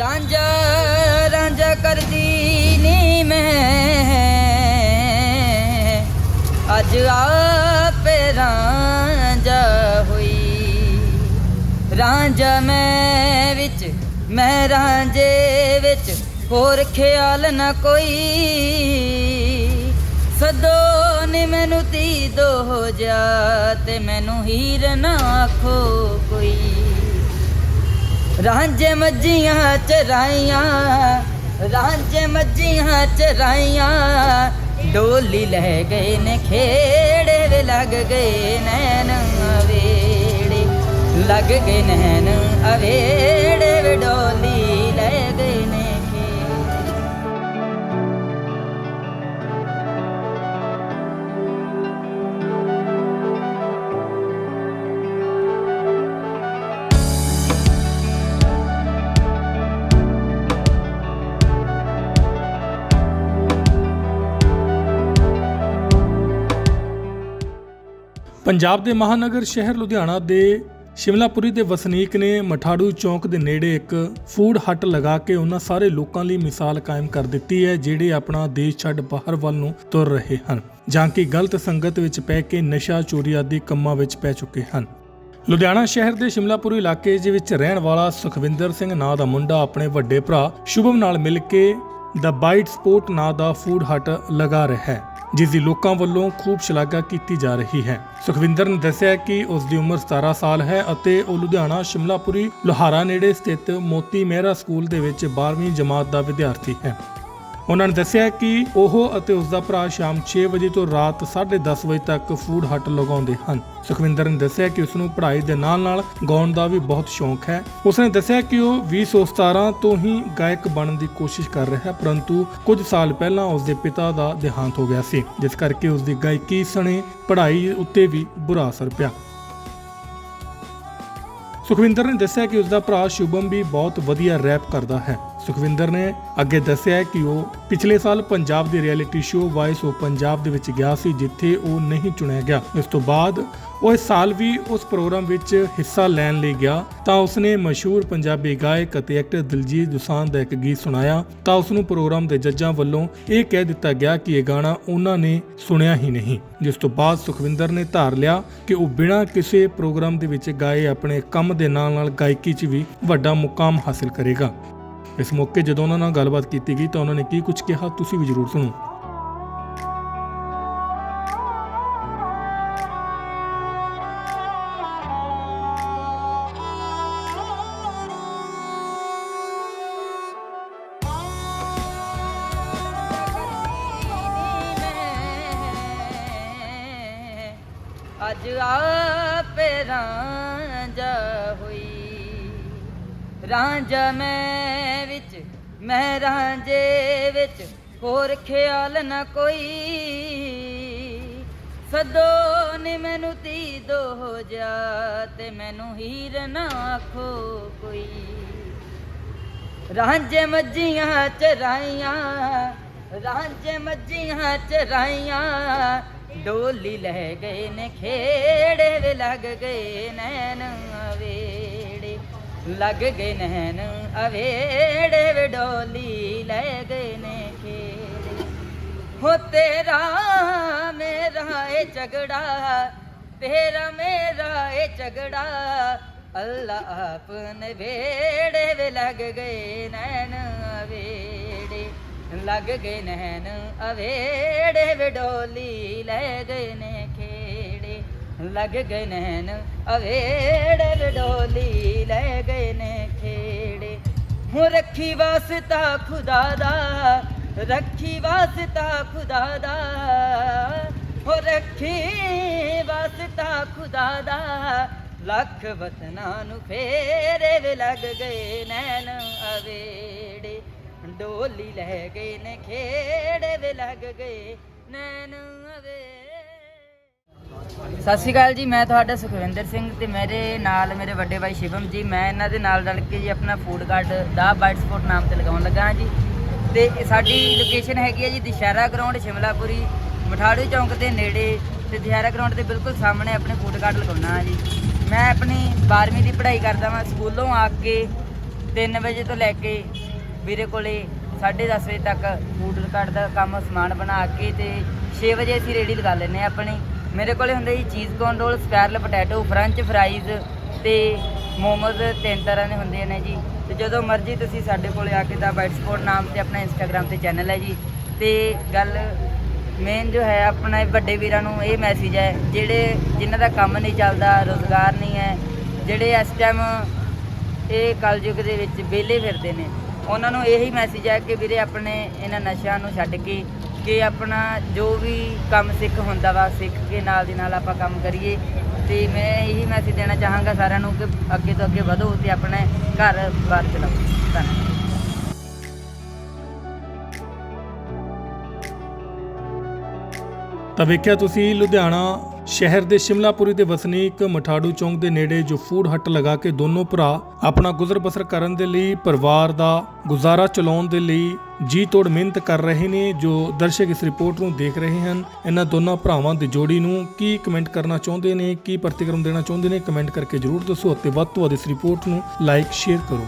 ਰਾਂਝਾ ਰਾਂਝਾ ਕਰਦੀ ਨੀ ਮੈਂ। ਅੱਜ ਆਪੇ ਰਾਂਝਾ ਹੋਈ। ਰਾਂਝਾ ਮੈਂ ਵਿੱਚ, ਮੈਂ ਰਾਂਝੇ ਵਿੱਚ, ਹੋਰ ਖਿਆਲ ਨਾ ਕੋਈ। ਸਦੋ ਨੇ ਮੈਨੂੰ ਤੀ ਦੋ ਹੋ ਜਾ ਤੇ ਮੈਨੂੰ ਹੀਰ ਨਾ ਆਖੋ ਕੋਈ। ਰਾਂਝੇ ਮੱਝੀਆਂ ਚਰਾਈਆਂ ਰਾਂਝੇ ਮੱਝੀਆਂ ਚਰਾਈਆਂ ਡੋਲੀ ਲੈ ਗਏ ਨੇ ਖੇੜੇ ਵੇ ਲੱਗ ਗਏ ਨੈਣ ਅਵੇੜੇ ਲੱਗ ਗਏ ਨੈਣ ਅਵੇੜੇ ਵੇ ਡੋਲੀ। ਪੰਜਾਬ ਦੇ ਮਹਾਨਗਰ ਸ਼ਹਿਰ ਲੁਧਿਆਣਾ ਦੇ ਸ਼ਿਮਲਾਪੁਰੀ ਦੇ ਵਸਨੀਕ ਨੇ ਮਠਾੜੂ ਚੌਂਕ ਦੇ ਨੇੜੇ ਇੱਕ ਫੂਡ ਹੱਟ ਲਗਾ ਕੇ ਉਹਨਾਂ ਸਾਰੇ ਲੋਕਾਂ ਲਈ ਮਿਸਾਲ ਕਾਇਮ ਕਰ ਦਿੱਤੀ ਹੈ, ਜਿਹੜੇ ਆਪਣਾ ਦੇਸ਼ ਛੱਡ ਬਾਹਰ ਵੱਲ ਨੂੰ ਤੁਰ ਰਹੇ ਹਨ। ਜਾਂ ਕਿ ਗਲਤ ਸੰਗਤ ਵਿੱਚ ਪੈ ਕੇ ਨਸ਼ਾ ਚੋਰੀ ਆਦਿ ਕੰਮਾਂ ਵਿੱਚ ਪੈ ਚੁੱਕੇ ਹਨ। ਲੁਧਿਆਣਾ ਸ਼ਹਿਰ ਦੇ ਸ਼ਿਮਲਾਪੁਰੀ ਇਲਾਕੇ ਦੇ ਵਿੱਚ ਰਹਿਣ ਵਾਲਾ ਸੁਖਵਿੰਦਰ ਸਿੰਘ ਨਾਂ ਦਾ ਮੁੰਡਾ ਆਪਣੇ ਵੱਡੇ ਭਰਾ ਸ਼ੁਭਮ ਨਾਲ ਮਿਲ ਕੇ ਦ ਬਾਈਟ ਸਪੋਰਟ ਨਾਂ ਦਾ ਫੂਡ ਹੱਟ ਲਗਾ ਰਿਹਾ ਹੈ। ਜਿਸ ਦੀ ਲੋਕਾਂ ਵੱਲੋਂ ਖੂਬ ਸ਼ਲਾਘਾ ਕੀਤੀ ਜਾ ਰਹੀ ਹੈ। ਸੁਖਵਿੰਦਰ ਨੇ ਦੱਸਿਆ ਕਿ ਉਸ ਦੀ ਉਮਰ 17 ਸਾਲ ਹੈ ਅਤੇ ਉਹ ਲੁਧਿਆਣਾ, ਸ਼ਿਮਲਾਪੁਰੀ, ਲੋਹਾਰਾ ਨੇੜੇ ਸਥਿਤ ਮੋਤੀ ਮਹਿਰਾ ਸਕੂਲ ਦੇ ਵਿੱਚ 12ਵੀਂ ਜਮਾਤ ਦਾ ਵਿਦਿਆਰਥੀ ਹੈ। ਉਹਨਾਂ ਨੇ ਦੱਸਿਆ ਕਿ ਉਹ ਅਤੇ ਉਸ ਦਾ ਭਰਾ ਸ਼ਾਮ 6 ਵਜੇ ਤੋਂ ਰਾਤ 10:30 ਵਜੇ ਤੱਕ ਫੂਡ ਹੱਟ ਲਗਾਉਂਦੇ ਹਨ। ਸੁਖਵਿੰਦਰ ਨੇ ਦੱਸਿਆ ਕਿ ਉਸ ਨੂੰ ਪੜ੍ਹਾਈ ਦੇ ਨਾਲ-ਨਾਲ ਗਾਉਣ ਦਾ ਵੀ ਬਹੁਤ ਸ਼ੌਂਕ ਹੈ। ਉਸ ਨੇ ਦੱਸਿਆ ਕਿ ਉਹ 2017 ਤੋਂ ਹੀ ਗਾਇਕ ਬਣਨ ਦੀ ਕੋਸ਼ਿਸ਼ ਕਰ ਰਿਹਾ ਹੈ, ਪਰੰਤੂ ਕੁਝ ਸਾਲ ਪਹਿਲਾਂ ਉਸ ਦੇ ਪਿਤਾ ਦਾ ਦੇਹਾਂਤ ਹੋ ਗਿਆ ਸੀ, ਜਿਸ ਕਰਕੇ ਉਸ ਦੀ ਗਾਇਕੀ ਸਣੇ ਪੜ੍ਹਾਈ ਉੱਤੇ ਵੀ ਬੁਰਾ ਅਸਰ ਪਿਆ। ਸੁਖਵਿੰਦਰ ਨੇ ਦੱਸਿਆ ਕਿ ਉਸ ਦਾ ਭਰਾ ਸ਼ੁਭਮ ਵੀ ਬਹੁਤ ਵਧੀਆ ਰੈਪ ਕਰਦਾ ਹੈ। ਸੁਖਵਿੰਦਰ ਨੇ ਅੱਗੇ ਦੱਸਿਆ ਕਿ ਉਹ ਪਿਛਲੇ ਸਾਲ ਪੰਜਾਬ ਦੇ reality show voice of Punjab ਦੇ ਵਿੱਚ ਗਿਆ ਸੀ, ਜਿੱਥੇ ਉਹ ਨਹੀਂ ਚੁਣਿਆ ਗਿਆ। ਇਸ ਤੋਂ ਬਾਅਦ ਉਹ ਇਸ ਸਾਲ ਵੀ ਉਸ ਪ੍ਰੋਗਰਾਮ ਵਿੱਚ ਹਿੱਸਾ ਲੈਣ ਲਈ ਗਿਆ। ਤਾਂ ਉਸਨੇ ਮਸ਼ਹੂਰ ਪੰਜਾਬੀ ਗਾਇਕ ਅਤੇ ਐਕਟਰ ਦਿਲਜੀਤ ਦੋਸਾਂਝ ਦਾ ਇੱਕ ਗੀਤ ਸੁਣਾਇਆ। ਤਾਂ ਉਸ ਨੂੰ ਪ੍ਰੋਗਰਾਮ ਦੇ ਜੱਜਾਂ ਵੱਲੋਂ ਇਹ ਕਹਿ ਦਿੱਤਾ ਗਿਆ ਕਿ ਇਹ ਗਾਣਾ ਉਹਨਾਂ ਨੇ ਸੁਣਿਆ ਹੀ ਨਹੀਂ। ਜਿਸ ਤੋਂ ਬਾਅਦ ਸੁਖਵਿੰਦਰ ਨੇ ਧਾਰ ਲਿਆ ਕਿ ਉਹ ਬਿਨਾਂ ਕਿਸੇ ਪ੍ਰੋਗਰਾਮ ਦੇ ਵਿੱਚ ਗਾਏ ਆਪਣੇ ਕੰਮ ਦੇ ਨਾਲ ਨਾਲ ਗਾਇਕੀ 'ਚ ਵੀ ਵੱਡਾ ਮੁਕਾਮ ਹਾਸਿਲ ਕਰੇਗਾ। ਇਸ ਮੌਕੇ ਜਦੋਂ ਉਹਨਾਂ ਨਾਲ ਗੱਲਬਾਤ ਕੀਤੀ ਗਈ ਤਾਂ ਉਹਨਾਂ ਨੇ ਕੀ ਕੁਝ ਕਿਹਾ, ਤੁਸੀਂ ਵੀ ਜ਼ਰੂਰ ਸੁਣੋ। ਅੱਜ ਆਪੇ ਰਾਂਝਾ ਹੋਈ। ਰਾਂਝਾ ਮੈਂ ਵਿੱਚ, ਮੈਂ ਰਾਂਝੇ ਵਿੱਚ, ਹੋਰ ਖਿਆਲ ਨਾ ਕੋਈ। ਸਦੋ ਨੇ ਮੈਨੂੰ ਤੀ ਦੋ ਹੋ ਜਾ ਤੇ ਮੈਨੂੰ ਹੀਰ ਨਾ ਆਖੋ ਕੋਈ। ਰਾਂਝੇ ਮੱਝੀਆਂ ਚਰਾਈਆਂ, ਰਾਂਝੇ ਮੱਝੀਆਂ ਚਰਾਈਆਂ, ਡੋਲੀ ਲੈ ਗਏ ਨੇ ਖੇੜੇ ਵੇ ਲੱਗ ਗਏ ਨੈਣ ਅਵੇੜੇ ਲੱਗ ਗਏ ਨੈਣ, ਅਵੇੜੇ ਵੇ ਡੋਲੀ ਲੈ ਗਏ ਨੇ ਖੇੜੇ ਹੋ ਤੇਰਾ ਮੇਰਾ ਏ ਝਗੜਾ, ਤੇਰਾ ਮੇਰਾ ਏ ਝਗੜਾ, ਅੱਲਾ ਆਪਨੇ ਵੇੜੇ ਵੇ ਲੱਗ ਗਏ ਨੈਣ, ਅਵੇੜੇ। ਲੱਗ ਗਏ ਨੈਣ, ਅਵੇੜੇ ਵੇ ਲੈ ਗਏ ਨੇ ਖੇੜੇ। ਲੱਗ ਗਏ ਨੈਣ, ਅਵੇੜੇ ਡੋਲੀ ਲੈ ਗਏ ਨੇ ਖੇੜੇ। ਹੋ ਰੱਖੀ ਵਾਸਤਾ ਖੁਦਾ ਦਾ, ਰੱਖੀ ਵਾਸਤਾ ਖੁਦਾ ਦਾ। ਹੋ ਰੱਖੀ ਵਾਸਤਾ ਖੁਦਾ ਦਾ, ਲੱਖ ਵਤਨਾਂ ਨੂੰ ਫੇਰੇ ਵੇ ਲੱਗ ਗਏ ਨੈਣ ਅਵੇੜੇ ਡੋਲੀ ਲੈ ਗਏ ਨੇ ਖੇੜੇ ਵੇ ਲੱਗ ਗਏ ਨੈਣ ਸਤਿ ਸ਼੍ਰੀ ਅਕਾਲ ਜੀ, ਮੈਂ ਤੁਹਾਡਾ ਸੁਖਵਿੰਦਰ ਸਿੰਘ ਤੇ ਮੇਰੇ ਨਾਲ ਮੇਰੇ ਵੱਡੇ ਭਾਈ ਸ਼ਿਵਮ ਜੀ, ਮੈਂ ਇਹਨਾਂ ਦੇ ਨਾਲ ਰਲ ਕੇ ਜੀ ਆਪਣਾ ਫੂਡ ਕਾਰਟ ਦਾ ਬਾਈਟ ਸਪੋਰਟ ਨਾਮ ਤੇ ਲਗਾਉਣ ਲੱਗਾ ਹਾਂ ਜੀ। ਤੇ ਸਾਡੀ ਲੋਕੇਸ਼ਨ ਹੈਗੀ ਹੈ ਜੀ ਦੁਸ਼ਹਿਰਾ ਗਰਾਊਂਡ ਸ਼ਿਮਲਾਪੁਰੀ, ਮਠਾੜੂ ਚੌਂਕ ਦੇ ਨੇੜੇ ਤੇ ਦੁਸ਼ਹਿਰਾ ਗਰਾਊਂਡ ਦੇ ਬਿਲਕੁਲ ਸਾਹਮਣੇ ਆਪਣੇ ਫੂਡ ਕਾਰਟ ਲਗਾਉਣਾ ਹਾਂ ਜੀ। ਮੈਂ ਆਪਣੀ 12ਵੀਂ ਦੀ ਪੜ੍ਹਾਈ ਕਰਦਾ ਹਾਂ ਸਕੂਲੋਂ ਆ ਕੇ 3 ਵਜੇ ਤੋਂ ਲੈ ਕੇ ਵੀਰੇ ਕੋਲੇ 10:30 ਵਜੇ ਤੱਕ ਫੂਡ ਕਾਰਟ ਦਾ ਕੰਮ ਸਮਾਨ ਬਣਾ ਕੇ ਤੇ 6 ਵਜੇ ਅਸੀਂ ਰੇੜੀ ਲਗਾ ਲੈਂਦੇ ਹਾਂ ਆਪਣੀ। ਮੇਰੇ ਕੋਲੇ ਹੁੰਦੇ ਜੀ cheese corn roll spiral potato french fries ਤੇ ਮੋਮੋਜ਼ ਤਿੰਨ ਤਰ੍ਹਾਂ ਦੇ ਹੁੰਦੇ ਨੇ ਜੀ। ਤੇ ਜਦੋਂ ਮਰਜ਼ੀ ਤੁਸੀਂ ਸਾਡੇ ਕੋਲੇ ਆ ਕੇ ਦਾ ਬਾਈਟ ਸਪੋਰਟ ਨਾਮ ਤੇ ਆਪਣਾ ਇੰਸਟਾਗ੍ਰam ਤੇ ਚੈਨਲ ਹੈ ਜੀ। ਤੇ ਗੱਲ ਮੇਨ ਜੋ ਹੈ ਆਪਣੇ ਵੱਡੇ ਵੀਰਾਂ ਨੂੰ ਇਹ ਮੈਸੇਜ ਹੈ, ਜਿਹੜੇ ਜਿਨ੍ਹਾਂ ਦਾ ਕੰਮ ਨਹੀਂ ਚੱਲਦਾ, ਰੋਜ਼ਗਾਰ ਨਹੀਂ ਹੈ, ਜਿਹੜੇ ਇਸ ਟਾਈਮ ਇਹ ਕਲਯੁਗ ਦੇ ਵਿੱਚ ਵਿਹਲੇ ਫਿਰਦੇ ਨੇ, ਉਹਨਾਂ ਨੂੰ ਇਹੀ ਮੈਸੇਜ ਹੈ ਕਿ ਵੀਰੇ ਆਪਣੇ ਇਹਨਾਂ ਨਸ਼ਿਆਂ ਨੂੰ ਛੱਡ ਕੇ ਕਿ ਆਪਣਾ ਜੋ ਵੀ ਕੰਮ ਸਿੱਖ ਹੁੰਦਾ ਵਾ, ਸਿੱਖ ਕੇ ਨਾਲ ਦੀ ਨਾਲ ਆਪਾਂ ਕੰਮ ਕਰੀਏ। ਤੇ ਮੈਂ ਇਹੀ ਮੈਸੇਜ ਦੇਣਾ ਚਾਹਾਂਗਾ ਸਾਰਿਆਂ ਨੂੰ ਕਿ ਅੱਗੇ ਤੋਂ ਅੱਗੇ ਵਧੋ ਤੇ ਆਪਣੇ ਘਰ ਬਾਰ ਚਲਾਓ। ਧੰਨਵਾਦ। ਤਾਂ ਵੇਖਿਆ ਤੁਸੀਂ, ਲੁਧਿਆਣਾ ਸ਼ਹਿਰ ਦੇ ਸ਼ਿਮਲਾਪੁਰੀ ਦੇ ਵਸਨੀਕ ਮਠਾੜੂ ਚੌਂਕ ਦੇ ਨੇੜੇ ਜੋ ਫੂਡ ਹੱਟ ਲਗਾ ਕੇ ਦੋਨੋਂ ਭਰਾ ਆਪਣਾ ਗੁਜ਼ਰ ਬਸਰ ਕਰਨ ਦੇ ਲਈ ਪਰਿਵਾਰ ਦਾ ਗੁਜ਼ਾਰਾ ਚਲਾਉਣ ਦੇ ਲਈ ਜੀ ਤੋੜ ਮਿਹਨਤ ਕਰ ਰਹੇ ਨੇ, ਜੋ ਦਰਸ਼ਕ ਇਸ ਰਿਪੋਰਟ ਨੂੰ ਦੇਖ ਰਹੇ ਹਨ। ਇਹਨਾਂ ਦੋਨਾਂ ਭਰਾਵਾਂ ਦੀ ਜੋੜੀ ਨੂੰ ਕੀ ਕਮੈਂਟ ਕਰਨਾ ਚਾਹੁੰਦੇ ਨੇ, ਕੀ ਪ੍ਰਤੀਕਰਮ ਦੇਣਾ ਚਾਹੁੰਦੇ ਨੇ ਕਮੈਂਟ ਕਰਕੇ ਜਰੂਰ ਦੱਸੋ ਅਤੇ ਵੱਧ ਤੋਂ ਵੱਧ ਇਸ ਰਿਪੋਰਟ ਨੂੰ ਲਾਈਕ ਸ਼ੇਅਰ ਕਰੋ।